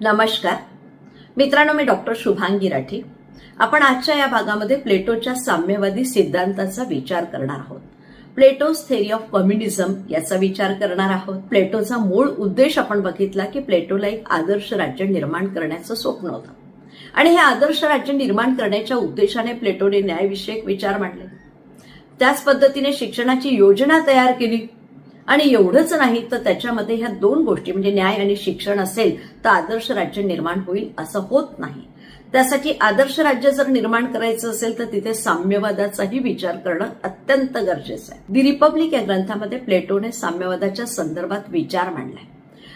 नमस्कार. मित्रांनो मी डॉक्टर शुभांगी राठी. आपण आजच्या या भागामध्ये प्लेटोच्या साम्यवादी सिद्धांताचा विचार करणार आहोत. प्लेटोज थेरी ऑफ कम्युनिझम याचा विचार करणार आहोत. प्लेटोचा मूळ उद्देश आपण बघितला की प्लेटोला एक आदर्श राज्य निर्माण करण्याचं स्वप्न होतं. आणि हे आदर्श राज्य निर्माण करण्याच्या उद्देशाने प्लेटोने न्यायविषयक विचार मांडले. त्याच पद्धतीने शिक्षणाची योजना तयार केली. आणि एवढंच नाही तर त्याच्यामध्ये ह्या दोन गोष्टी म्हणजे न्याय आणि शिक्षण असेल तर आदर्श राज्य निर्माण होईल असं होत नाही. त्यासाठी आदर्श राज्य जर निर्माण करायचं असेल तर तिथे साम्यवादाचाही विचार करणं अत्यंत गरजेचं आहे. दि रिपब्लिक या ग्रंथामध्ये प्लेटोने साम्यवादाच्या संदर्भात विचार मांडलाय.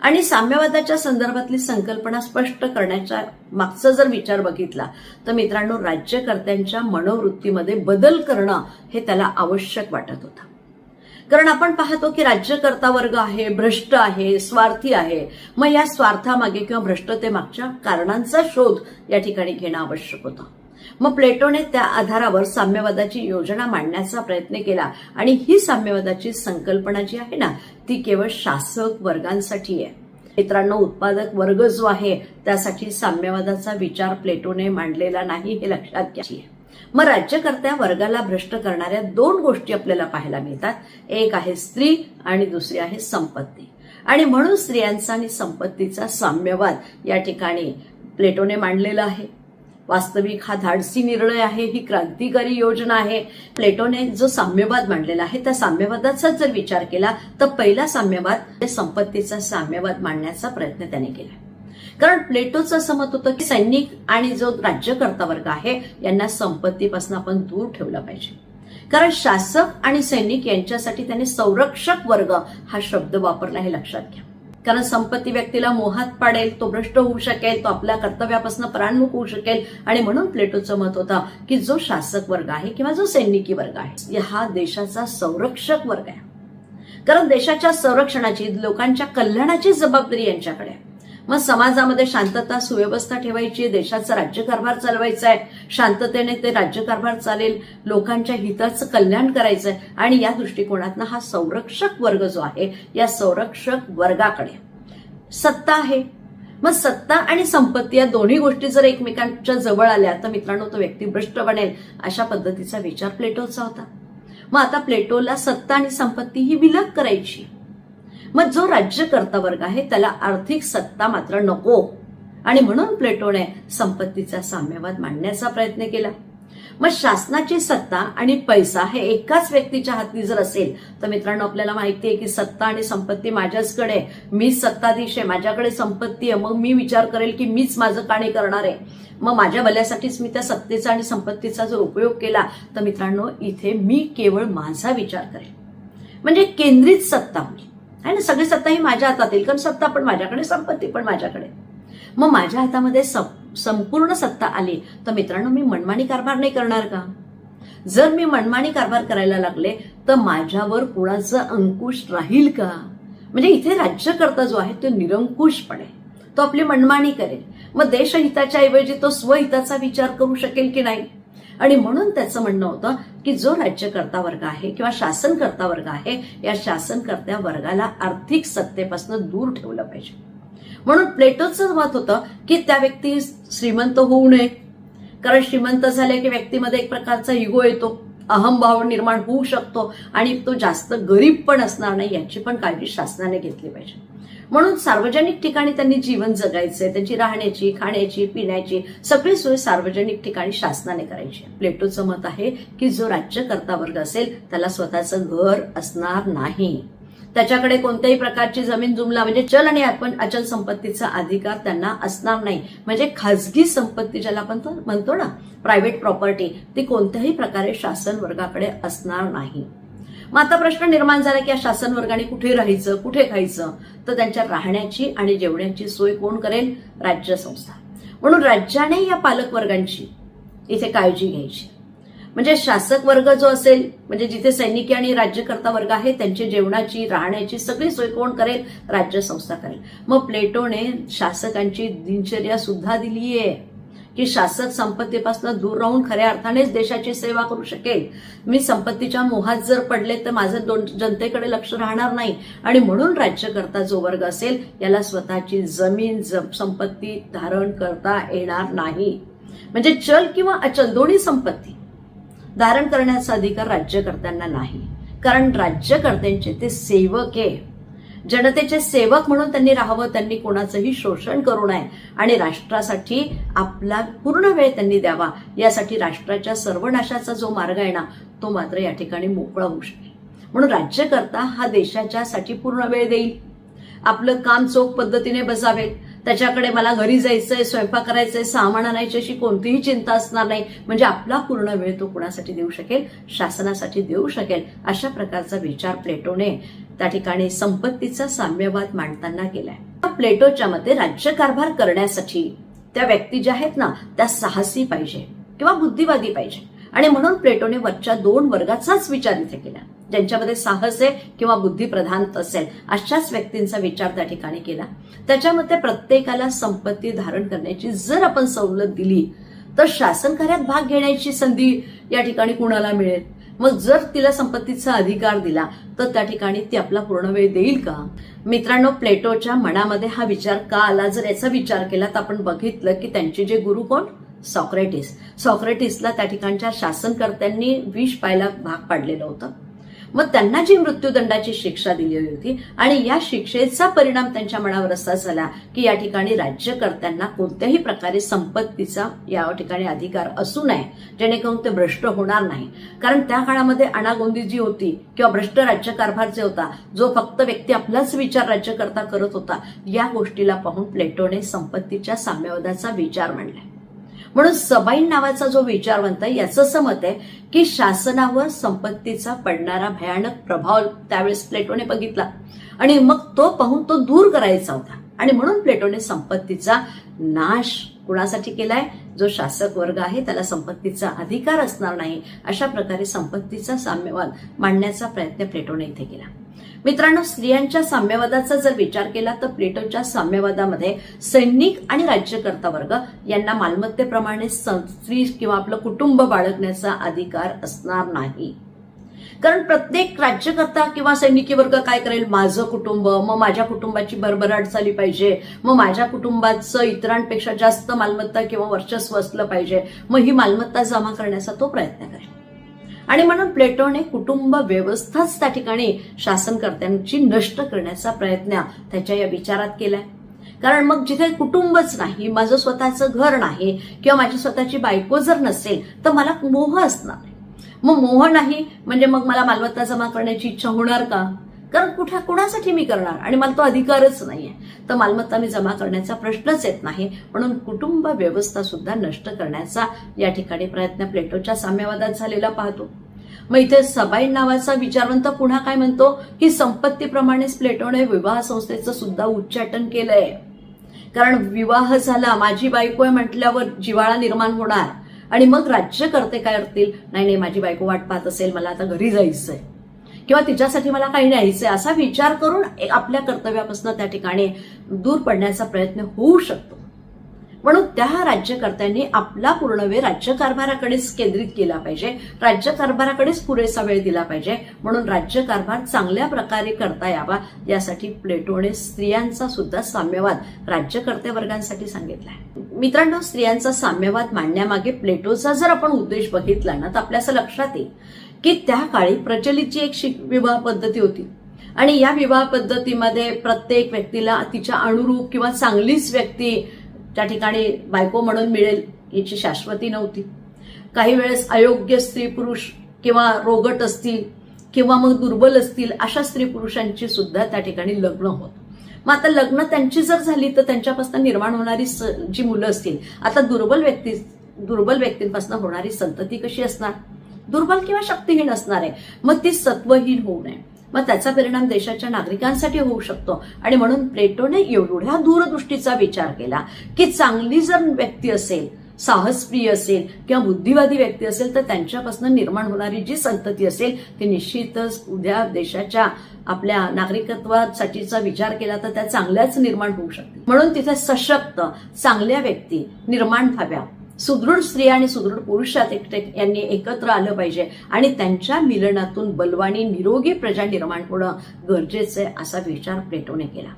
आणि साम्यवादाच्या संदर्भातली संकल्पना स्पष्ट करण्याच्या मागचा जर विचार बघितला तर मित्रांनो राज्यकर्त्यांच्या मनोवृत्तीमध्ये बदल करणं हे त्याला आवश्यक वाटत होतं. कारण आपण पाहतो की राज्यकर्ता वर्ग आहे भ्रष्ट आहे स्वार्थी आहे. मग या स्वार्थामागे किंवा भ्रष्टतेमागच्या कारणांचा शोध या ठिकाणी घेणं आवश्यक होतं. मग प्लेटोने त्या आधारावर साम्यवादाची योजना मांडण्याचा प्रयत्न केला आणि ही साम्यवादाची संकल्पना जी आहे ना ती केवळ शासक वर्गांसाठी आहे. मित्रांनो उत्पादक वर्ग जो आहे त्यासाठी साम्यवादाचा विचार प्लेटोने मांडलेला नाही हे लक्षात घ्यायची मग राज्यकर्त्या वर्गाला भ्रष्ट करणाऱ्या दोन गोष्टी आपल्याला पाहायला मिळतात. एक आहे स्त्री आणि दुसरी आहे संपत्ती. आणि म्हणून स्त्रियांचा आणि संपत्तीचा साम्यवाद या ठिकाणी प्लेटोने मांडलेला आहे. वास्तविक हा धाडसी निर्णय आहे ही क्रांतिकारी योजना आहे. प्लेटोने जो साम्यवाद मांडलेला आहे त्या साम्यवादाचाच जर विचार केला तर पहिला साम्यवाद म्हणजे संपत्तीचा साम्यवाद मांडण्याचा प्रयत्न त्याने केला. कारण प्लेटोचं असं मत होतं की सैनिक आणि जो राज्यकर्ता वर्ग आहे यांना संपत्तीपासून आपण दूर ठेवलं पाहिजे. कारण शासक आणि सैनिक यांच्यासाठी त्यांनी संरक्षक वर्ग हा शब्द वापरला हे लक्षात घ्या. कारण संपत्ती व्यक्तीला मोहात पाडेल तो भ्रष्ट होऊ शकेल तो आपल्या कर्तव्यापासून प्राणमुख होऊ शकेल आणि म्हणून प्लेटोचं मत होतं की जो शासक वर्ग आहे किंवा जो सैनिकी वर्ग आहे हा देशाचा संरक्षक वर्ग आहे. कारण देशाच्या संरक्षणाची लोकांच्या कल्याणाची जबाबदारी यांच्याकडे आहे. मग समाजामध्ये शांतता सुव्यवस्था ठेवायची देशाचा राज्यकारभार चालवायचा आहे. शांततेने ते राज्यकारभार चालेल लोकांच्या हिताचं कल्याण करायचं आहे आणि या दृष्टिकोनातनं हा संरक्षक वर्ग जो आहे या संरक्षक वर्गाकडे. सत्ता आहे. मग सत्ता आणि संपत्ती या दोन्ही गोष्टी जर एकमेकांच्या जवळ आल्या तर मित्रांनो तो व्यक्ती भ्रष्ट बनेल अशा पद्धतीचा विचार प्लेटोचा होता. मग आता प्लेटोला सत्ता आणि संपत्ती ही विलग करायची. मग जो राज्यकर्ता वर्ग आहे त्याला आर्थिक सत्ता मात्र नको. आणि म्हणून प्लेटोने संपत्तीचा साम्यवाद मांडण्याचा प्रयत्न केला. मग शासनाची सत्ता आणि पैसा हे एकाच व्यक्तीच्या हाती जर असेल तर मित्रांनो आपल्याला माहिती आहे की सत्ता आणि संपत्ती माझ्याचकडे मीच सत्ताधीश आहे माझ्याकडे संपत्ती आहे. मग मी विचार करेल की मीच माझं काणे करणार आहे. मग माझ्या भल्यासाठीच मी त्या सत्तेचा आणि संपत्तीचा जर उपयोग केला तर मित्रांनो इथे मी केवळ माझा विचार करेल. म्हणजे केंद्रित सत्ता आहे ना सगळी सत्ता ही माझ्या हातात येईल कारण सत्ता पण माझ्याकडे संपत्ती पण माझ्याकडे. मग माझ्या हातामध्ये संपूर्ण सत्ता आली तर मित्रांनो मी मनमानी कारभार नाही करणार का? जर मी मनमानी कारभार करायला लागले तर माझ्यावर कुणाचं अंकुश राहील का? म्हणजे इथे राज्यकर्ता जो आहे तो निरंकुशपणे तो आपली मनमानी करेल. मग देशहिताच्या ऐवजी तो स्वहिताचा विचार करू शकेल की नाही? आणि म्हणून त्याचं म्हणणं होतं की जो राज्यकर्ता वर्ग आहे किंवा शासनकर्ता वर्ग आहे या शासनकर्त्या वर्गाला आर्थिक सत्तेपासून दूर ठेवलं पाहिजे. म्हणून प्लेटोचं मत होतं की त्या व्यक्ती श्रीमंत होऊ नये. कारण श्रीमंत झाले की व्यक्तीमध्ये एक प्रकारचा इगो येतो अहमभाव निर्माण होऊ शकतो आणि तो जास्त गरीब पण असणार नाही याची पण काळजी शासनाने घेतली पाहिजे. म्हणून सार्वजनिक ठिकाणी त्यांनी जीवन जगायचंय. त्यांची राहण्याची खाण्याची पिण्याची सगळी सोय सार्वजनिक ठिकाणी शासनाने करायची प्लेटोचं मत आहे की जो राज्यकर्ता वर्ग असेल त्याला स्वतःचं घर असणार नाही. त्याच्याकडे कोणत्याही प्रकारची जमीन जुमला म्हणजे चल आणि आपण अचल संपत्तीचा अधिकार त्यांना असणार नाही. म्हणजे खाजगी संपत्ती ज्याला आपण म्हणतो ना प्रायव्हेट प्रॉपर्टी ती कोणत्याही प्रकारे शासन वर्गाकडे असणार नाही. मग आता प्रश्न निर्माण झाला की या शासन वर्गाने कुठे राहायचं कुठे खायचं? तर त्यांच्या राहण्याची आणि जेवण्याची सोय कोण करेल? राज्य संस्था. म्हणून राज्याने या पालक वर्गांची इथे काळजी घ्यायची. म्हणजे शासक वर्ग जो असेल म्हणजे जिथे सैनिकी आणि राज्यकर्ता वर्ग आहे त्यांची जेवणाची राहण्याची सगळी सोय कोण करेल? राज्य संस्था करेल. मग प्लेटोने शासकांची दिनचर्या सुद्धा दिली आहे की शासक संपत्तीपासून दूर राहून खऱ्या अर्थानेच देशाची सेवा करू शकेल. मी संपत्तीच्या मोहात जर पडले तर माझं दोन जनतेकडे लक्ष राहणार नाही. आणि म्हणून राज्यकर्ता जो वर्ग असेल याला स्वतःची जमीन ज- संपत्ती धारण करता येणार नाही. म्हणजे चल किंवा अचल दोन्ही संपत्ती धारण करण्याचा अधिकार राज्यकर्त्यांना नाही. कारण राज्यकर्त्यांचे ते सेवक आहे. जनतेचे सेवक म्हणून त्यांनी राहावं त्यांनी कोणाचंही शोषण करू नये. आणि राष्ट्रासाठी आपला पूर्ण वेळ त्यांनी द्यावा. यासाठी राष्ट्राच्या सर्वनाशाचा जो मार्ग आहे ना तो मात्र या ठिकाणी मोकळा होऊ शकेल म्हणून राज्यकर्ता हा देशाच्यासाठी पूर्ण वेळ देईल. आपलं काम चोख पद्धतीने बसावेल त्याच्याकडे मला घरी जायचंय स्वयंपाक करायचंय सामान आणायची अशी कोणतीही चिंता असणार नाही. म्हणजे आपला पूर्ण वेळ तो कुणासाठी देऊ शकेल? शासनासाठी देऊ शकेल? अशा प्रकारचा विचार प्लेटोने त्या ठिकाणी संपत्तीचा साम्यवाद मांडताना केलाय प्लेटोच्या मते राज्यकारभार करण्यासाठी त्या व्यक्ती ज्या आहेत ना त्या साहसी पाहिजे किंवा बुद्धिवादी पाहिजे. आणि म्हणून प्लेटोने वरच्या दोन वर्गाचाच विचार इथे केला. ज्यांच्यामध्ये साहस आहे किंवा बुद्धिप्रधान असेल अशाच व्यक्तींचा विचार त्या ठिकाणी केला. त्याच्यामध्ये प्रत्येकाला संपत्ती धारण करण्याची जर आपण सवलत दिली तर शासन कार्यात भाग घेण्याची संधी या ठिकाणी कुणाला मिळेल? मग जर तिला संपत्तीचा अधिकार दिला तर त्या ठिकाणी ती आपला पूर्ण वेळ देईल का? मित्रांनो प्लेटोच्या मनामध्ये हा विचार का आला? जर याचा विचार केला तर आपण बघितलं की त्यांचे जे गुरु कोण? सॉक्रेटिस. सॉक्रेटिसला त्या ठिकाणच्या शासनकर्त्यांनी विष पायला भाग पाडलेलं होतं. मग त्यांना जी मृत्यूदंडाची शिक्षा दिली होती आणि या शिक्षेचा परिणाम त्यांच्या मनावर असा झाला की या ठिकाणी राज्यकर्त्यांना कोणत्याही प्रकारे संपत्तीचा या ठिकाणी अधिकार असू नये जेणेकरून ते भ्रष्ट होणार नाही. कारण त्या काळामध्ये अनागोंदी जी होती किंवा भ्रष्ट राज्यकारभार जे होता जो फक्त व्यक्ती आपलाच विचार राज्यकर्ता करत होता या गोष्टीला पाहून प्लेटोने संपत्तीच्या साम्यवादाचा विचार मांडलाय म्हणून सबाईन नावाचा जो विचारवंत आहे याचं असं मत आहे की शासनावर संपत्तीचा पडणारा भयानक प्रभाव त्यावेळेस प्लेटोने बघितला. आणि मग तो पाहून तो दूर करायचा होता. आणि म्हणून प्लेटोने संपत्तीचा नाश कुणासाठी केलाय? जो शासक वर्ग आहे त्याला संपत्तीचा अधिकार असणार नाही अशा प्रकारे संपत्तीचा साम्यवाद मांडण्याचा प्रयत्न प्लेटोने इथे केला. मित्रांनो स्त्रियांच्या साम्यवादाचा जर विचार केला तर प्लेटोच्या साम्यवादामध्ये सैनिक आणि राज्यकर्ता वर्ग यांना मालमत्तेप्रमाणे स्त्री किंवा आपलं कुटुंब बाळगण्याचा अधिकार असणार नाही. कारण प्रत्येक राज्यकर्ता किंवा सैनिकी वर्ग काय करेल? माझं कुटुंब मग माझ्या कुटुंबाची भरभराट झाली पाहिजे. मग माझ्या कुटुंबाचं इतरांपेक्षा जास्त मालमत्ता किंवा वर्चस्व असलं पाहिजे. मग ही मालमत्ता जमा करण्याचा तो प्रयत्न करेल. आणि म्हणून प्लेटोने कुटुंब व्यवस्थाच त्या ठिकाणी शासनकर्त्यांची नष्ट करण्याचा प्रयत्न त्याच्या या विचारात केलाय. कारण मग जिथे कुटुंबच नाही माझं स्वतःचं घर नाही किंवा माझी स्वतःची बायको जर नसेल तर मला मोह असणार नाही. मग मोह नाही म्हणजे मग मला मालमत्ता जमा करण्याची इच्छा होणार का? कारण कुठे कुणासाठी मी करणार? आणि मला तो अधिकारच नाही आहे तर मालमत्ता मी जमा करण्याचा प्रश्नच येत नाही. म्हणून कुटुंब व्यवस्था सुद्धा नष्ट करण्याचा या ठिकाणी प्रयत्न प्लेटोच्या साम्यवादात झालेला पाहतो. मग इथे सबाई नावाचा विचारवंत पुन्हा काय म्हणतो? की संपत्तीप्रमाणेच प्लेटोने विवाह संस्थेचं सुद्धा उच्चाटन केलंय. कारण विवाह झाला माझी बायको आहे म्हटल्यावर जिवाळा निर्माण होणार. आणि मग राज्यकर्ते काय करतील? नाही नाही माझी बायको वाट पाहत असेल मला आता घरी जायचंय. किंवा तिच्यासाठी मला काही न्यायचंय असा विचार करून आपल्या कर्तव्यापासून त्या ठिकाणी दूर पडण्याचा प्रयत्न होऊ शकतो. म्हणून त्या राज्यकर्त्यांनी आपला पूर्ण वेळ राज्यकारभाराकडेच केंद्रित केला पाहिजे. राज्यकारभाराकडेच पुरेसा वेळ दिला पाहिजे. म्हणून राज्यकारभार चांगल्या प्रकारे करता यावा. यासाठी प्लेटोने स्त्रियांचा सुद्धा साम्यवाद राज्यकर्ते वर्गांसाठी सांगितलाय. मित्रांनो स्त्रियांचा साम्यवाद मांडण्यामागे प्लेटोचा जर आपण उद्देश बघितला ना तर आपल्या असं लक्षात येईल. की त्या काळी प्रचलितची एक शिक विवाह पद्धती होती आणि या विवाह पद्धतीमध्ये प्रत्येक व्यक्तीला तिच्या अनुरूप किंवा चांगलीच व्यक्ती त्या ठिकाणी बायको म्हणून मिळेल याची शाश्वती नव्हती. काही वेळेस अयोग्य स्त्री पुरुष किंवा रोगट असतील किंवा मग दुर्बल असतील अशा स्त्री पुरुषांची सुद्धा त्या ठिकाणी लग्न होत. मग आता लग्न त्यांची जर झाली तर त्यांच्यापासून निर्माण होणारी जी मुलं असतील आता दुर्बल व्यक्ती दुर्बल व्यक्तींपासून होणारी संतती कशी असणार? दुर्बल किंवा शक्तीहीन असणार आहे मग ती सत्वहीन होऊ नये. मग त्याचा परिणाम देशाच्या नागरिकांसाठी होऊ शकतो. आणि म्हणून प्लेटोने एवढ्या दूरदृष्टीचा विचार केला की चांगली जर व्यक्ती असेल साहसप्रिय असेल किंवा बुद्धिवादी व्यक्ती असेल तर त्यांच्यापासून निर्माण होणारी जी संतती असेल ती निश्चितच उद्या देशाच्या आपल्या नागरिकत्वासाठीचा विचार केला तर त्या चांगल्याच निर्माण होऊ शकते म्हणून तिथे सशक्त चांगल्या व्यक्ती निर्माण व्हाव्या. सुदृढ स्त्रिया आणि सुदृढ पुरुषात एकटेक यांनी एकत्र आलं पाहिजे. आणि त्यांच्या मिलनातून बलवानी निरोगी प्रजा निर्माण होणं गरजेचं आहे असा विचार प्लेटोने केला.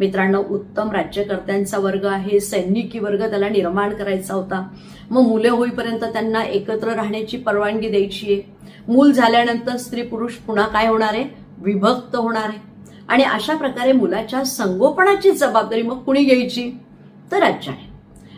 मित्रांनो उत्तम राज्यकर्त्यांचा वर्ग आहे सैनिकी वर्ग त्याला निर्माण करायचा होता. मग मुले होईपर्यंत त्यांना एकत्र राहण्याची परवानगी द्यायची आहे. मूल झाल्यानंतर स्त्री पुरुष पुन्हा काय होणार आहे? विभक्त होणार आहे. आणि अशा प्रकारे मुलाच्या संगोपनाची जबाबदारी मग कुणी घ्यायची? तर राज्याने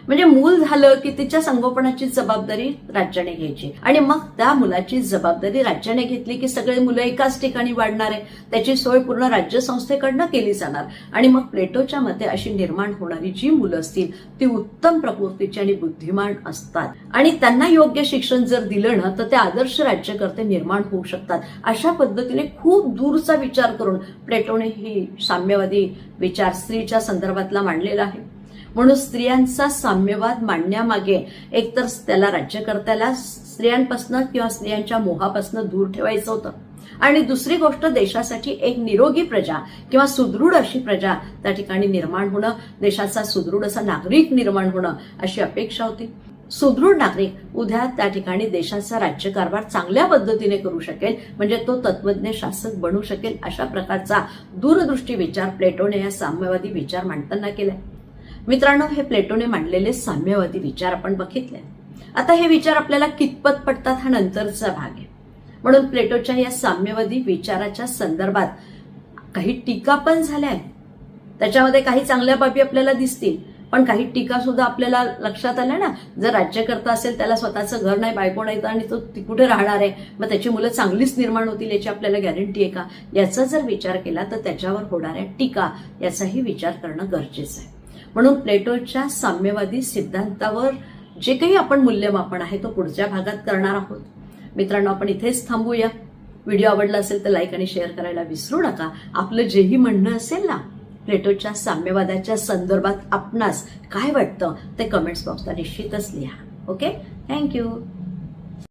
म्हणजे मूल झालं की तिच्या संगोपनाची जबाबदारी राज्याने घ्यायची. आणि मग त्या मुलाची जबाबदारी राज्याने घेतली की सगळे मुलं एकाच ठिकाणी वाढणार आहे. त्याची सोय पूर्ण राज्य संस्थेकडनं केली जाणार. आणि मग प्लेटोच्या मते अशी निर्माण होणारी जी मुलं असतील ती उत्तम प्रकृतीची आणि बुद्धिमान असतात. आणि त्यांना योग्य शिक्षण जर दिलं ना तर ते आदर्श राज्यकर्ते निर्माण होऊ शकतात. अशा पद्धतीने खूप दूरचा विचार करून प्लेटोने ही साम्यवादी विचार स्त्रीच्या संदर्भातला मांडलेला आहे. म्हणून स्त्रियांचा साम्यवाद मांडण्यामागे एकतर त्याला राज्यकर्त्याला स्त्रियांपासून किंवा स्त्रियांच्या मोहापासून दूर ठेवायचं होतं. आणि दुसरी गोष्ट देशासाठी एक निरोगी प्रजा किंवा सुदृढ अशी प्रजा त्या ठिकाणी निर्माण होणं देशाचा सुदृढ असा नागरिक निर्माण होणं अशी अपेक्षा होती. सुदृढ नागरिक उद्या त्या ठिकाणी देशाचा राज्यकारभार चांगल्या पद्धतीने करू शकेल म्हणजे तो तत्वज्ञ शासक बनू शकेल अशा प्रकारचा दूरदृष्टी विचार प्लेटोने या साम्यवादी विचार मांडताना केलाय. मित्रांनो हे प्लेटोने मांडलेले साम्यवादी विचार आपण बघितले. आता हे विचार आपल्याला कितपत पडतात हा नंतरचा भाग आहे. म्हणून प्लेटोच्या या साम्यवादी विचाराच्या संदर्भात काही टीका पण झाल्या आहेत. त्याच्यामध्ये काही चांगल्या बाबी आपल्याला दिसतील पण काही टीका सुद्धा आपल्याला लक्षात आल्या ना? जर राज्यकर्ता असेल त्याला स्वतःचं घर नाही बायको नाही तर आणि तो ती कुठे राहणार आहे? मग त्याची मुलं चांगलीच निर्माण होतील याची आपल्याला गॅरंटी आहे का? याचा जर विचार केला तर त्याच्यावर होणाऱ्या टीका याचाही विचार करणं गरजेचं आहे. म्हणून प्लेटोच्या साम्यवादी सिद्धांतावर जे काही आपण मूल्यमापन आहे तो पुढच्या भागात करणार आहोत. मित्रांनो आपण इथेच थांबूया. व्हिडिओ आवडला असेल तर लाईक आणि शेअर करायला विसरू नका. आपलं जेही म्हणणं असेल ना प्लेटोच्या साम्यवादाच्या संदर्भात आपणास काय वाटतं ते कमेंट्स बॉक्सला निश्चितच लिहा. Okay thank you